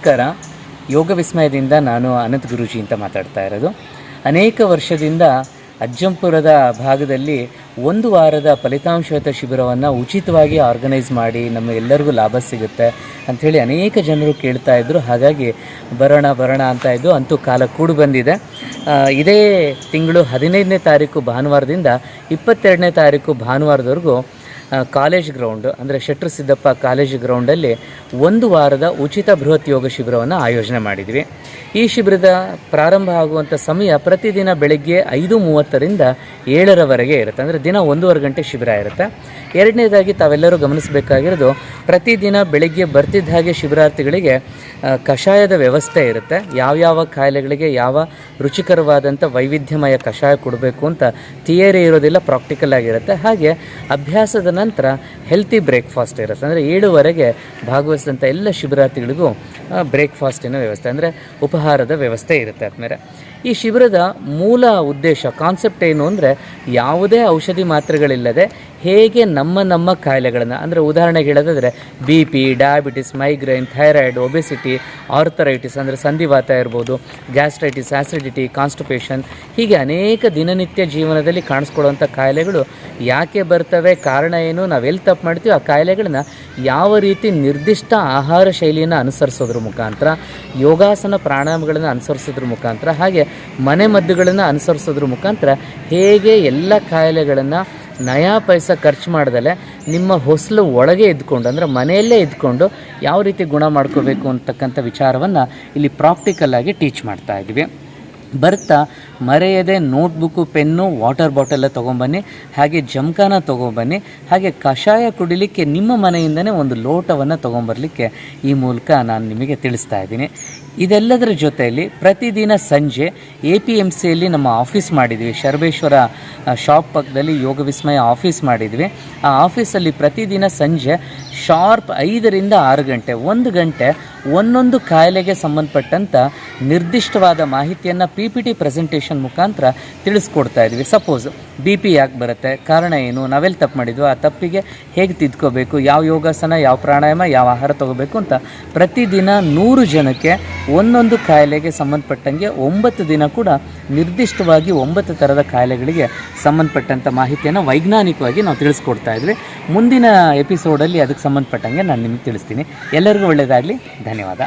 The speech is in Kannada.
ನಮಸ್ಕಾರ. ಯೋಗ ವಿಸ್ಮಯದಿಂದ ನಾನು ಅನಂತ್ ಗುರುಜಿ ಅಂತ ಮಾತಾಡ್ತಾ ಇರೋದು. ಅನೇಕ ವರ್ಷದಿಂದ ಅಜ್ಜಂಪುರದ ಭಾಗದಲ್ಲಿ ಒಂದು ವಾರದ ಫಲಿತಾಂಶಯುತ ಶಿಬಿರವನ್ನು ಉಚಿತವಾಗಿ ಆರ್ಗನೈಸ್ ಮಾಡಿ ನಮ್ಮ ಎಲ್ಲರಿಗೂ ಲಾಭ ಸಿಗುತ್ತೆ ಅಂಥೇಳಿ ಅನೇಕ ಜನರು ಕೇಳ್ತಾ ಇದ್ದರು ಹಾಗಾಗಿ ಬರೋಣ ಬರೋಣ ಅಂತ ಇದ್ದು ಅಂತೂ ಕಾಲ ಕೂಡು ಬಂದಿದೆ. ಇದೇ ತಿಂಗಳು ಹದಿನೈದನೇ ತಾರೀಕು ಭಾನುವಾರದಿಂದ ಇಪ್ಪತ್ತೆರಡನೇ ತಾರೀಕು ಭಾನುವಾರದವರೆಗೂ ಕಾಲೇಜ್ ಗ್ರೌಂಡ್, ಅಂದರೆ ಶೆಟ್ರು ಸಿದ್ದಪ್ಪ ಕಾಲೇಜ್ ಗ್ರೌಂಡಲ್ಲಿ ಒಂದು ವಾರದ ಉಚಿತ ಬೃಹತ್ ಯೋಗ ಶಿಬಿರವನ್ನು ಆಯೋಜನೆ ಮಾಡಿದ್ವಿ. ಈ ಶಿಬಿರದ ಪ್ರಾರಂಭ ಆಗುವಂಥ ಸಮಯ ಪ್ರತಿದಿನ ಬೆಳಗ್ಗೆ ಐದು ಮೂವತ್ತರಿಂದ ಏಳರವರೆಗೆ ಇರುತ್ತೆ. ಅಂದರೆ ದಿನ ಒಂದೂವರೆ ಗಂಟೆ ಶಿಬಿರ ಇರುತ್ತೆ. ಎರಡನೇದಾಗಿ ತಾವೆಲ್ಲರೂ ಗಮನಿಸಬೇಕಾಗಿರೋದು ಪ್ರತಿದಿನ ಬೆಳಿಗ್ಗೆ ಬರ್ತಿದ್ದ ಹಾಗೆ ಶಿಬಿರಾರ್ಥಿಗಳಿಗೆ ಕಷಾಯದ ವ್ಯವಸ್ಥೆ ಇರುತ್ತೆ. ಯಾವ್ಯಾವ ಕಾಯಿಲೆಗಳಿಗೆ ಯಾವ ರುಚಿಕರವಾದಂಥ ವೈವಿಧ್ಯಮಯ ಕಷಾಯ ಕೊಡಬೇಕು ಅಂತ ಥಿಯರಿ ಇರೋದಿಲ್ಲ, ಪ್ರಾಕ್ಟಿಕಲ್ ಆಗಿರುತ್ತೆ. ಹಾಗೆ ಅಭ್ಯಾಸದ ನಂತರ ಹೆಲ್ತಿ ಬ್ರೇಕ್ಫಾಸ್ಟ್ ಇರುತ್ತೆ. ಅಂದರೆ ಏಳುವರೆಗೆ ಭಾಗವಹಿಸಿದಂಥ ಎಲ್ಲ ಶಿಬಿರಾರ್ಥಿಗಳಿಗೂ ಬ್ರೇಕ್ಫಾಸ್ಟಿನ ವ್ಯವಸ್ಥೆ, ಅಂದರೆ ಉಪಹಾರದ ವ್ಯವಸ್ಥೆ ಇರುತ್ತೆ ಆದಮೇಲೆ ಈ ಶಿಬಿರದ ಮೂಲ ಉದ್ದೇಶ ಕಾನ್ಸೆಪ್ಟ್ ಏನು ಅಂದರೆ ಯಾವುದೇ ಔಷಧಿ ಮಾತ್ರೆಗಳಿಲ್ಲದೆ ಹೇಗೆ ನಮ್ಮ ನಮ್ಮ ಕಾಯಿಲೆಗಳನ್ನು, ಅಂದರೆ ಉದಾಹರಣೆಗೆ ಹೇಳೋದಾದರೆ B P, diabetes, migraine, thyroid, obesity, arthritis, ಅಂದರೆ ಸಂಧಿವಾತ ಇರ್ಬೋದು, ಗ್ಯಾಸ್ಟ್ರೈಟಿಸ್ ಆಸಿಡಿಟಿ ಕಾನ್ಸ್ಟಿಪೇಷನ್, ಹೀಗೆ ಅನೇಕ ದಿನನಿತ್ಯ ಜೀವನದಲ್ಲಿ ಕಾಣಿಸ್ಕೊಳ್ಳುವಂಥ ಕಾಯಿಲೆಗಳು ಯಾಕೆ ಬರ್ತವೆ, ಕಾರಣ ಏನು ನಾವೆಲ್ಲಿ ತಪ್ಪು ಮಾಡ್ತೀವಿ, ಆ ಕಾಯಿಲೆಗಳನ್ನ ಯಾವ ರೀತಿ ನಿರ್ದಿಷ್ಟ ಆಹಾರ ಶೈಲಿಯನ್ನು ಅನುಸರಿಸೋದ್ರ ಮುಖಾಂತರ, ಯೋಗಾಸನ ಪ್ರಾಣಾಯಾಮಗಳನ್ನು ಅನುಸರಿಸೋದ್ರ ಮುಖಾಂತರ, ಹಾಗೆ ಮನೆ ಮದ್ದುಗಳನ್ನು ಅನುಸರಿಸೋದ್ರ ಮುಖಾಂತರ ಹೇಗೆ ಎಲ್ಲ ಕಾಯಿಲೆಗಳನ್ನು ನಯಾ ಪೈಸ ಖರ್ಚು ಮಾಡ್ದಲೆ ನಿಮ್ಮ ಹೊಸಲು ಒಳಗೆ ಇದ್ಕೊಂಡು, ಅಂದರೆ ಮನೆಯಲ್ಲೇ ಇದ್ಕೊಂಡು ಯಾವ ರೀತಿ ಗುಣ ಮಾಡ್ಕೋಬೇಕು ಅಂತಕ್ಕಂಥ ವಿಚಾರವನ್ನು ಇಲ್ಲಿ ಪ್ರಾಕ್ಟಿಕಲ್ ಆಗಿ ಟೀಚ್ ಮಾಡ್ತಾ ಇದ್ವಿ. ಬರ್ತಾ ಮರೆಯದೆ ನೋಟ್ಬುಕ್ಕು, ಪೆನ್ನು, ವಾಟರ್ ಬಾಟಲ ತೊಗೊಂಬನ್ನಿ, ಹಾಗೆ ಜಮಖಾನ ತೊಗೊಂಬನ್ನಿ, ಹಾಗೆ ಕಷಾಯ ಕುಡಿಲಿಕ್ಕೆ ನಿಮ್ಮ ಮನೆಯಿಂದನೇ ಒಂದು ಲೋಟವನ್ನು ತೊಗೊಂಬರ್ಲಿಕ್ಕೆ ಈ ಮೂಲಕ ನಾನು ನಿಮಗೆ ತಿಳಿಸ್ತಾ ಇದ್ದೀನಿ. ಇದೆಲ್ಲದರ ಜೊತೆಯಲ್ಲಿ ಪ್ರತಿದಿನ ಸಂಜೆ ಎ ಪಿ ಎಂ ಸಿಯಲ್ಲಿ ನಮ್ಮ ಆಫೀಸ್ ಮಾಡಿದ್ವಿ. ಶರಬೇಶ್ವರ ಶಾಪ್ ಪಕ್ಕದಲ್ಲಿ ಯೋಗ ವಿಸ್ಮಯ ಆಫೀಸ್ ಮಾಡಿದ್ವಿ. ಆ ಆಫೀಸಲ್ಲಿ ಪ್ರತಿದಿನ ಸಂಜೆ ಶಾರ್ಪ್ ಐದರಿಂದ ಆರು ಗಂಟೆ, ಒಂದು ಗಂಟೆ, ಒಂದೊಂದು ಕಾಯಿಲೆಗೆ ಸಂಬಂಧಪಟ್ಟಂಥ ನಿರ್ದಿಷ್ಟವಾದ ಮಾಹಿತಿಯನ್ನು ಪಿ ಪಿ ಟಿ ಪ್ರೆಸೆಂಟೇಷನ್ ಮುಖಾಂತರ ತಿಳಿಸ್ಕೊಡ್ತಾ ಇದ್ವಿ. ಸಪೋಸ್ ಬಿ ಪಿ ಯಾಕೆ ಬರುತ್ತೆ, ಕಾರಣ ಏನು ನಾವೆಲ್ಲಿ ತಪ್ಪು ಮಾಡಿದ್ವು, ಆ ತಪ್ಪಿಗೆ ಹೇಗೆ ತಿದ್ಕೋಬೇಕು, ಯಾವ ಯೋಗಾಸನ, ಯಾವ ಪ್ರಾಣಾಯಾಮ, ಯಾವ ಆಹಾರ ತಗೋಬೇಕು ಅಂತ ಪ್ರತಿದಿನ ನೂರು ಜನಕ್ಕೆ ಒಂದೊಂದು ಕಾಯಿಲೆಗೆ ಸಂಬಂಧಪಟ್ಟಂಗೆ ಒಂಬತ್ತು ದಿನ ಕೂಡ ನಿರ್ದಿಷ್ಟವಾಗಿ ಒಂಬತ್ತು ಥರದ ಕಾಯಿಲೆಗಳಿಗೆ ಸಂಬಂಧಪಟ್ಟಂಥ ಮಾಹಿತಿಯನ್ನು ವೈಜ್ಞಾನಿಕವಾಗಿ ನಾವು ತಿಳಿಸ್ಕೊಡ್ತಾ ಇದ್ವಿ. ಮುಂದಿನ ಎಪಿಸೋಡಲ್ಲಿ ಅದಕ್ಕೆ ಸಂಬಂಧಪಟ್ಟಂಗೆ ನಾನು ನಿಮಗೆ ತಿಳಿಸ್ತೀನಿ. ಎಲ್ಲರಿಗೂ ಒಳ್ಳೆಯದಾಗಲಿ ಧನ್ಯವಾದ.